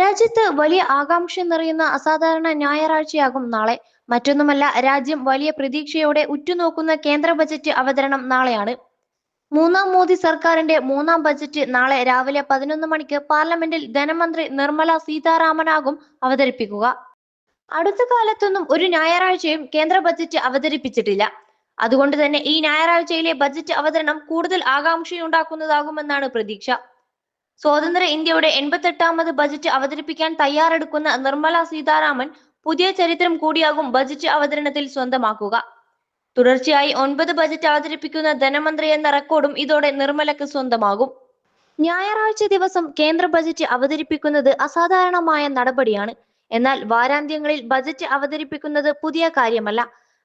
രാജ്യത്ത് വലിയ ആകാംക്ഷ നിറയുന്ന അസാധാരണ ഞായറാഴ്ചയാകും നാളെ. മറ്റൊന്നുമല്ല രാജ്യം വലിയ പ്രതീക്ഷയോടെ ഉറ്റുനോക്കുന്ന കേന്ദ്ര ബജറ്റ് അവതരണം നാളെയാണ്. മൂന്നാം മോദി സർക്കാരിന്റെ മൂന്നാം ബജറ്റ് നാളെ രാവിലെ പതിനൊന്ന് മണിക്ക് പാർലമെന്റിൽ ധനമന്ത്രി നിർമ്മല സീതാരാമനാകും അവതരിപ്പിക്കുക. അടുത്ത കാലത്തൊന്നും ഒരു ഞായറാഴ്ചയും കേന്ദ്ര ബജറ്റ് അവതരിപ്പിച്ചിട്ടില്ല. അതുകൊണ്ട് തന്നെ ഈ ഞായറാഴ്ചയിലെ ബജറ്റ് അവതരണം കൂടുതൽ ആകാംക്ഷയുണ്ടാക്കുന്നതാകുമെന്നാണ് പ്രതീക്ഷ. സ്വതന്ത്ര ഇന്ത്യയുടെ എൺപത്തെട്ടാമത് ബജറ്റ് അവതരിപ്പിക്കാൻ തയ്യാറെടുക്കുന്ന നിർമ്മല സീതാരാമൻ പുതിയ ചരിത്രം കൂടിയാകും ബജറ്റ് അവതരണത്തിൽ സ്വന്തമാക്കുക. തുടർച്ചയായി ഒൻപത് ബജറ്റ് അവതരിപ്പിക്കുന്ന ധനമന്ത്രി എന്ന റെക്കോർഡും ഇതോടെ നിർമ്മലക്ക് സ്വന്തമാകും. ഞായറാഴ്ച ദിവസം കേന്ദ്ര ബജറ്റ് അവതരിപ്പിക്കുന്നത് അസാധാരണമായ നടപടിയാണ്. എന്നാൽ വാരാന്ത്യങ്ങളിൽ ബജറ്റ് അവതരിപ്പിക്കുന്നത് പുതിയ കാര്യമല്ല.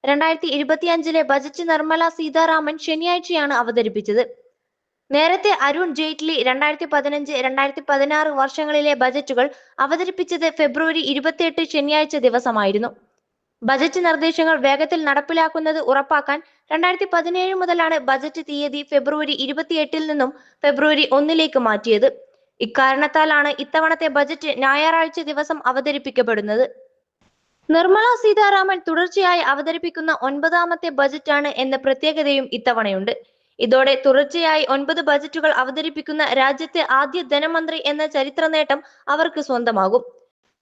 രണ്ടായിരത്തി ഇരുപത്തിയഞ്ചിലെ ബജറ്റ് നിർമ്മല സീതാരാമൻ ശനിയാഴ്ചയാണ് അവതരിപ്പിച്ചത്. നേരത്തെ അരുൺ ജെയ്റ്റ്ലി രണ്ടായിരത്തി പതിനഞ്ച് രണ്ടായിരത്തി പതിനാറ് വർഷങ്ങളിലെ ബജറ്റുകൾ അവതരിപ്പിച്ചത് ഫെബ്രുവരി ഇരുപത്തിയെട്ട് ശനിയാഴ്ച ദിവസമായിരുന്നു. ബജറ്റ് നിർദ്ദേശങ്ങൾ വേഗത്തിൽ നടപ്പിലാക്കുന്നത് ഉറപ്പാക്കാൻ രണ്ടായിരത്തി പതിനേഴ് മുതലാണ് ബജറ്റ് തീയതി ഫെബ്രുവരി ഇരുപത്തിയെട്ടിൽ നിന്നും ഫെബ്രുവരി ഒന്നിലേക്ക് മാറ്റിയത്. ഇക്കാരണത്താലാണ് ഇത്തവണത്തെ ബജറ്റ് ഞായറാഴ്ച ദിവസം അവതരിപ്പിക്കപ്പെടുന്നത്. നിർമ്മല സീതാരാമൻ തുടർച്ചയായി അവതരിപ്പിക്കുന്ന ഒൻപതാമത്തെ ബജറ്റാണ് എന്ന പ്രത്യേകതയും ഇത്തവണയുണ്ട്. ഇതോടെ തുടർച്ചയായി ഒൻപത് ബജറ്റുകൾ അവതരിപ്പിക്കുന്ന രാജ്യത്തെ ആദ്യ ധനമന്ത്രി എന്ന ചരിത്ര നേട്ടം അവർക്ക് സ്വന്തമാകും.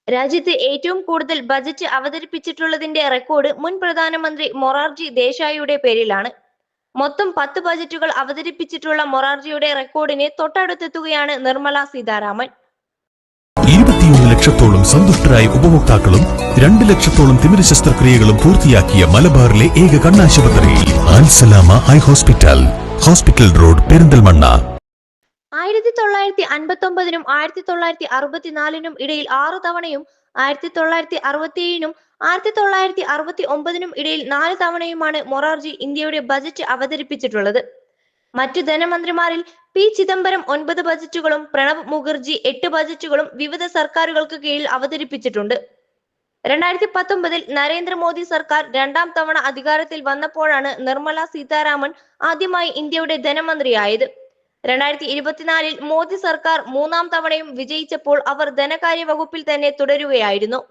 രാജ്യത്ത് ഏറ്റവും കൂടുതൽ ബജറ്റ് അവതരിപ്പിച്ചിട്ടുള്ളതിന്റെ റെക്കോർഡ് മുൻ പ്രധാനമന്ത്രി മൊറാർജി ദേശായിയുടെ പേരിലാണ്. മൊത്തം പത്ത് ബജറ്റുകൾ അവതരിപ്പിച്ചിട്ടുള്ള മൊറാർജിയുടെ റെക്കോർഡിനെ തൊട്ടടുത്തെത്തുകയാണ് നിർമ്മല സീതാരാമൻ. ഇരുപത്തിയൊന്ന് ലക്ഷത്തോളം സന്തുഷ്ടരായ ഉപഭോക്താക്കളും രണ്ട് ലക്ഷത്തോളം തിമിര ശസ്ത്രക്രിയകളും പൂർത്തിയാക്കിയ മലബാറിലെ ഏക കണ്ണാശുപത്രി Al Salama eye hospital. Hospital road Perinthalmanna. ആയിരത്തി തൊള്ളായിരത്തി അൻപത്തി ഒമ്പതിനും ആയിരത്തി തൊള്ളായിരത്തി അറുപത്തിനാലിനും ഇടയിൽ ആറു തവണയും ആയിരത്തി തൊള്ളായിരത്തി അറുപത്തിയേഴിനും ആയിരത്തി തൊള്ളായിരത്തി അറുപത്തി ഒമ്പതിനും ഇടയിൽ നാല് തവണയുമാണ് മൊറാർജി ഇന്ത്യയുടെ ബജറ്റ് അവതരിപ്പിച്ചിട്ടുള്ളത്. മറ്റു ധനമന്ത്രിമാരിൽ പി ചിദംബരം ഒൻപത് ബജറ്റുകളും പ്രണബ് മുഖർജി എട്ട് ബജറ്റുകളും വിവിധ സർക്കാരുകൾക്ക് കീഴിൽ അവതരിപ്പിച്ചിട്ടുണ്ട്. രണ്ടായിരത്തി പത്തൊമ്പതിൽ നരേന്ദ്രമോദി സർക്കാർ രണ്ടാം തവണ അധികാരത്തിൽ വന്നപ്പോഴാണ് നിർമ്മല സീതാരാമൻ ആദ്യമായി ഇന്ത്യയുടെ ധനമന്ത്രിയായത്. രണ്ടായിരത്തി ഇരുപത്തിനാലിൽ മോദി സർക്കാർ മൂന്നാം തവണയും വിജയിച്ചപ്പോൾ അവർ ധനകാര്യ വകുപ്പിൽ തന്നെ തുടരുകയായിരുന്നു.